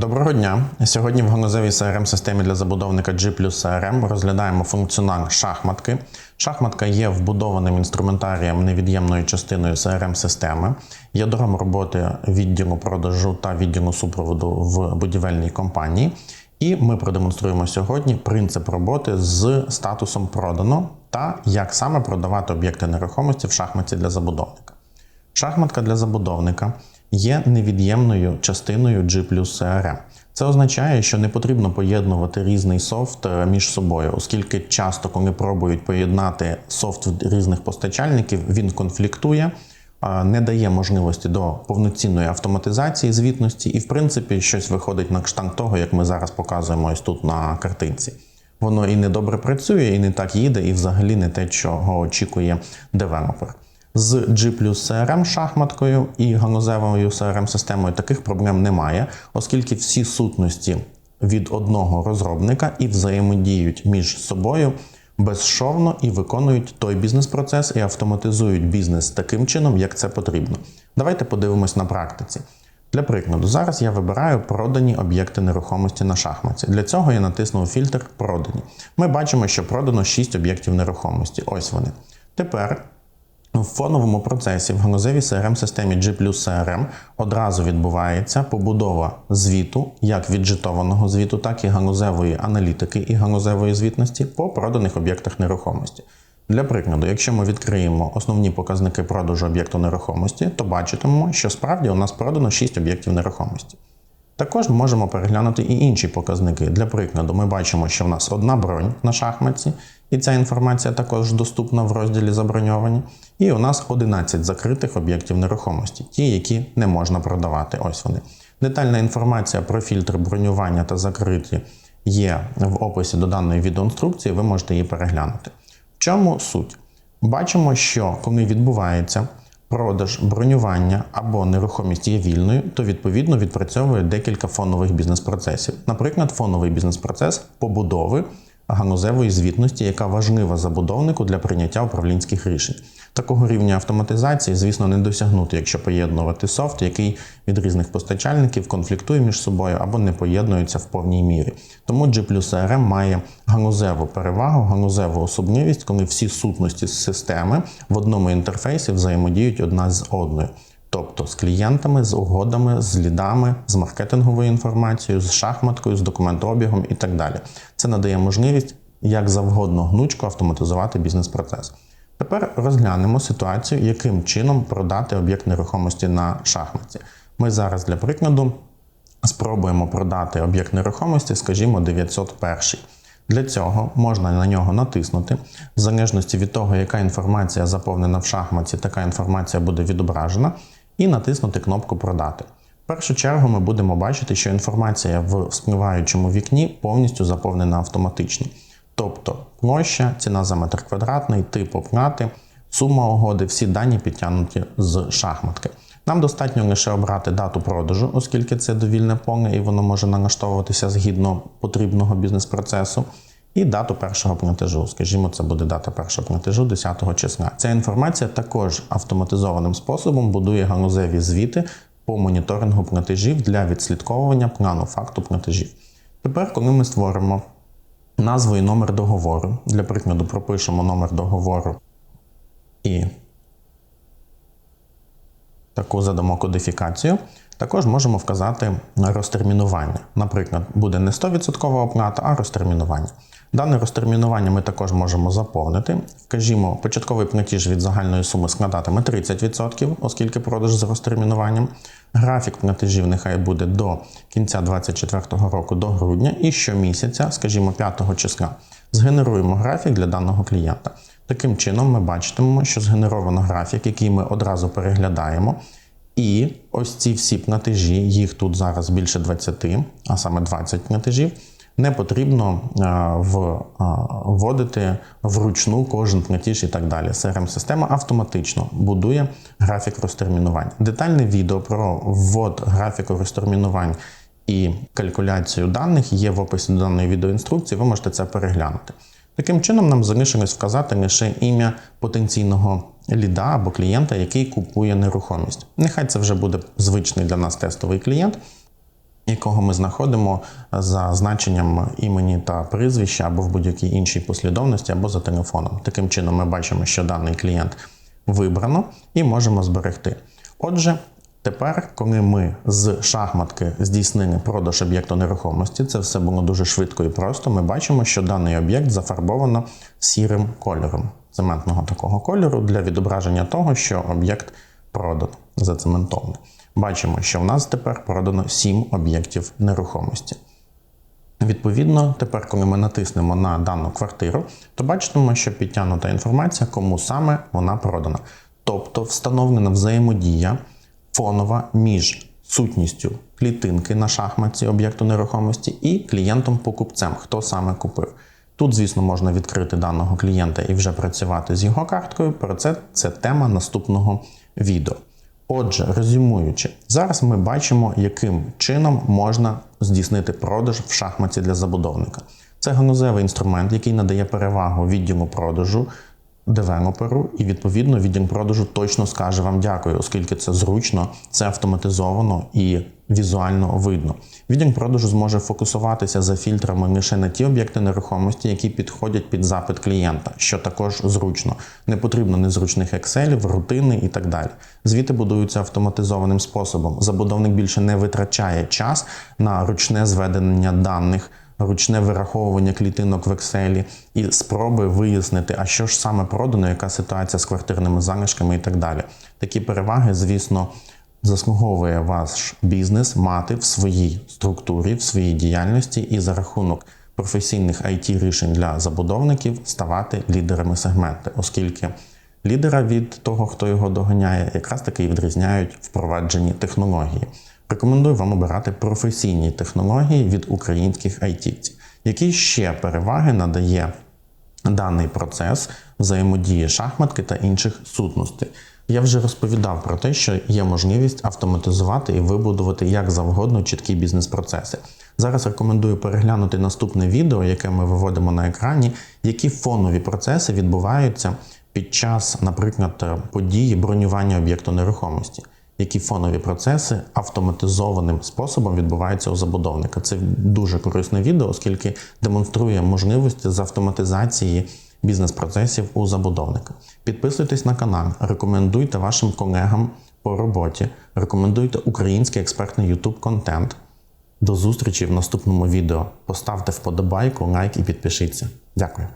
Доброго дня! Сьогодні в ганузевій crm системі для забудовника G CRM розглядаємо функціонал шахматки. Шахматка є вбудованим інструментарієм невід'ємною частиною crm системи ядром роботи відділу продажу та відділу супроводу в будівельній компанії. І ми продемонструємо сьогодні принцип роботи з статусом продано та як саме продавати об'єкти нерухомості в шахматі для забудовника. Шахматка для забудовника є невід'ємною частиною G CRM. Це означає, що не потрібно поєднувати різний софт е, між собою, оскільки часто, коли пробують поєднати софт різних постачальників, він конфліктує, не дає можливості до повноцінної автоматизації звітності, і, в принципі, щось виходить на кшталт того, як ми зараз показуємо ось тут на картинці. Воно і не добре працює, і не так їде, і взагалі не те, чого очікує девелопер. З G CRM шахматкою і ганузевою crm системою таких проблем немає, оскільки всі сутності від одного розробника і взаємодіють між собою безшовно і виконують той бізнес-процес і автоматизують бізнес таким чином, як це потрібно. Давайте подивимось на практиці. Для прикладу, зараз я вибираю продані об'єкти нерухомості на шахматі. Для цього я натиснув фільтр Продані. Ми бачимо, що продано 6 об'єктів нерухомості. Ось вони. Тепер в фоновому процесі в ганузевій crm системі G CRM одразу відбувається побудова звіту, як віджитованого звіту, так і ганузевої аналітики і ганузевої звітності по проданих об'єктах нерухомості. Для прикладу, якщо ми відкриємо основні показники продажу об'єкту нерухомості, то бачитимемо, що справді у нас продано 6 об'єктів нерухомості. Також можемо переглянути і інші показники. Для прикладу, ми бачимо, що в нас одна бронь на шахматці, і ця інформація також доступна в розділі заброньовані. І у нас 11 закритих об'єктів нерухомості, ті, які не можна продавати. Ось вони. Детальна інформація про фільтр бронювання та закриті є в описі до даної відеоінструкції, ви можете її переглянути. В чому суть? Бачимо, що коли відбувається продаж, бронювання або нерухомість є вільною, то відповідно відпрацьовує декілька фонових бізнес-процесів. Наприклад, фоновий бізнес-процес побудови ганузевої звітності, яка важлива забудовнику для прийняття управлінських рішень. Такого рівня автоматизації, звісно, не досягнути, якщо поєднувати софт, який від різних постачальників конфліктує між собою або не поєднується в повній мірі. Тому G CRM має ганузеву перевагу, ганузеву особливість, коли всі сутності системи в одному інтерфейсі взаємодіють одна з одною. Тобто з клієнтами, з угодами, з лідами, з маркетинговою інформацією, з шахматкою, з документообігом і так далі. Це надає можливість як завгодно гнучко автоматизувати бізнес-процес. Тепер розглянемо ситуацію, яким чином продати об'єкт нерухомості на шахматі. Ми зараз для прикладу спробуємо продати об'єкт нерухомості, скажімо, 901. Для цього можна на нього натиснути. В залежності від того, яка інформація заповнена в шахматі, така інформація буде відображена, і натиснути кнопку Продати. В першу чергу ми будемо бачити, що інформація в спливаючому вікні повністю заповнена автоматично. Тобто площа, ціна за метр квадратний, тип оплати, сума угоди, всі дані підтягнуті з шахматки. Нам достатньо лише обрати дату продажу, оскільки це довільне поле і воно може налаштовуватися згідно потрібного бізнес-процесу. І дату першого платежу. Скажімо, це буде дата першого платежу 10 числа. Ця інформація також автоматизованим способом будує ганузеві звіти по моніторингу платежів для відслідковування плану факту платежів. Тепер, коли ми створимо назву і номер договору, для прикладу, пропишемо номер договору і таку задамо кодифікацію. Також можемо вказати розтермінування. Наприклад, буде не 100% оплата, а розтермінування. Дане розтермінування ми також можемо заповнити. Вкажімо, початковий платіж від загальної суми складатиме 30%, оскільки продаж з розтермінуванням. Графік платежів нехай буде до кінця 2024 року до грудня і щомісяця, скажімо, 5 числа, згенеруємо графік для даного клієнта. Таким чином, ми бачитимемо, що згенеровано графік, який ми одразу переглядаємо. І ось ці всі платежі, їх тут зараз більше 20, а саме 20 платежів, не потрібно вводити вручну кожен платіж і так далі. crm система автоматично будує графік розтермінувань. Детальне відео про ввод графіку розтермінувань і калькуляцію даних є в описі до даної відеоінструкції, ви можете це переглянути. Таким чином, нам залишилось вказати лише ім'я потенційного ліда або клієнта, який купує нерухомість. Нехай це вже буде звичний для нас тестовий клієнт. Якого ми знаходимо за значенням імені та прізвища або в будь-якій іншій послідовності, або за телефоном. Таким чином, ми бачимо, що даний клієнт вибрано і можемо зберегти. Отже, тепер, коли ми з шахматки здійснили продаж об'єкту нерухомості, це все було дуже швидко і просто. Ми бачимо, що даний об'єкт зафарбовано сірим кольором цементного такого кольору для відображення того, що об'єкт продано зацементований. Бачимо, що в нас тепер продано 7 об'єктів нерухомості. Відповідно, тепер, коли ми натиснемо на дану квартиру, то бачимо, що підтягнута інформація, кому саме вона продана. Тобто встановлена взаємодія фонова між сутністю клітинки на шахматці об'єкту нерухомості і клієнтом-покупцем, хто саме купив. Тут, звісно, можна відкрити даного клієнта і вже працювати з його карткою. Про це це тема наступного відео. Отже, резюмуючи, зараз ми бачимо, яким чином можна здійснити продаж в шахматі для забудовника. Це ганузевий інструмент, який надає перевагу відділу продажу девелоперу, і відповідно відділ продажу точно скаже вам дякую, оскільки це зручно, це автоматизовано і візуально видно. Відділ продажу зможе фокусуватися за фільтрами лише на ті об'єкти нерухомості, які підходять під запит клієнта, що також зручно. Не потрібно незручних екселів, рутини і так далі. Звіти будуються автоматизованим способом. Забудовник більше не витрачає час на ручне зведення даних ручне вираховування клітинок в Excel і спроби вияснити, а що ж саме продано, яка ситуація з квартирними залишками і так далі. Такі переваги, звісно, заслуговує ваш бізнес мати в своїй структурі, в своїй діяльності і за рахунок професійних it рішень для забудовників ставати лідерами сегменту, оскільки лідера від того, хто його доганяє, якраз таки і відрізняють впроваджені технології. Рекомендую вам обирати професійні технології від українських айтівців. Які ще переваги надає даний процес взаємодії шахматки та інших сутностей? Я вже розповідав про те, що є можливість автоматизувати і вибудувати як завгодно чіткі бізнес-процеси. Зараз рекомендую переглянути наступне відео, яке ми виводимо на екрані, які фонові процеси відбуваються під час, наприклад, події бронювання об'єкту нерухомості які фонові процеси автоматизованим способом відбуваються у забудовника. Це дуже корисне відео, оскільки демонструє можливості з автоматизації бізнес-процесів у забудовника. Підписуйтесь на канал, рекомендуйте вашим колегам по роботі, рекомендуйте український експертний YouTube контент. До зустрічі в наступному відео. Поставте вподобайку, лайк і підпишіться. Дякую.